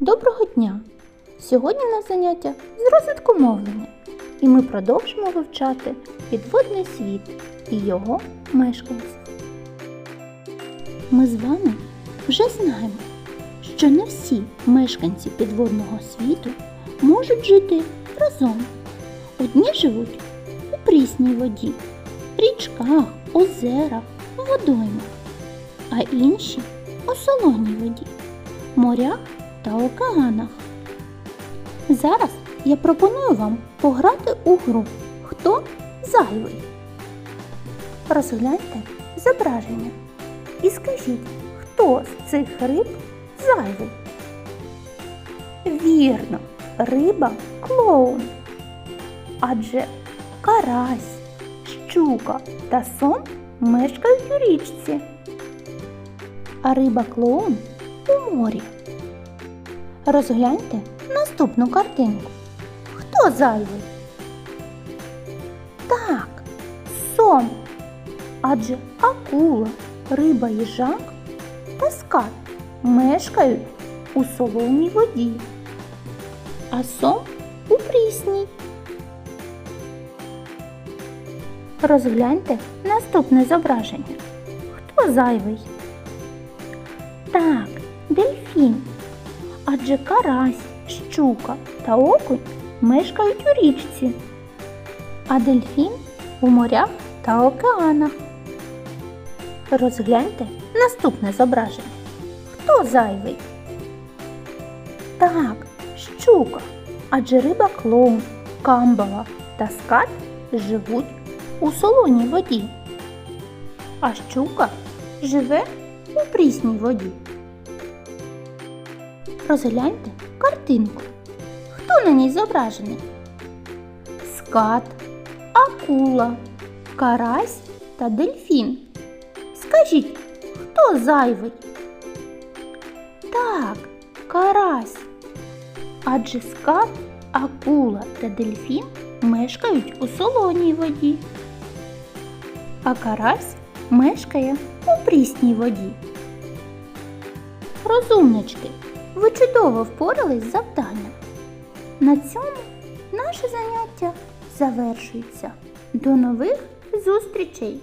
Доброго дня! Сьогодні у нас заняття з розвитку мовлення, і ми продовжимо вивчати підводний світ і його мешканців. Ми з вами вже знаємо, що не всі мешканці підводного світу можуть жити разом. Одні живуть у прісній воді, річках, озерах, водоймах, а інші у солоній воді, морях та океанах. Зараз я пропоную вам пограти у гру Хто зайвий. Розгляньте зображення і скажіть, хто з цих риб зайвий. Вірно, риба клоун. Адже карась, щука та сом мешкають у річці, а риба клоун у морі. Розгляньте наступну картинку. Хто зайвий? Так, сом. Адже акула, риба їжак та скат мешкають у солоній воді, а сом у прісній. Розгляньте наступне зображення. Хто зайвий? Так, дельфін. Адже карась, щука та окунь мешкають у річці, а дельфін у морях та океанах. Розгляньте наступне зображення. Хто зайвий? Так, щука. Адже риба клоун, камбала та скат живуть у солоній воді. А щука живе у прісній воді. Розгляньте картинку. Хто на ній зображений? Скат, акула, карась та дельфін. Скажіть, хто зайвий? Так, карась. Адже скат, акула та дельфін мешкають у солоній воді. А карась мешкає у прісній воді. Розумнички, ви чудово впорались з завданням. На цьому наше заняття завершується. До нових зустрічей!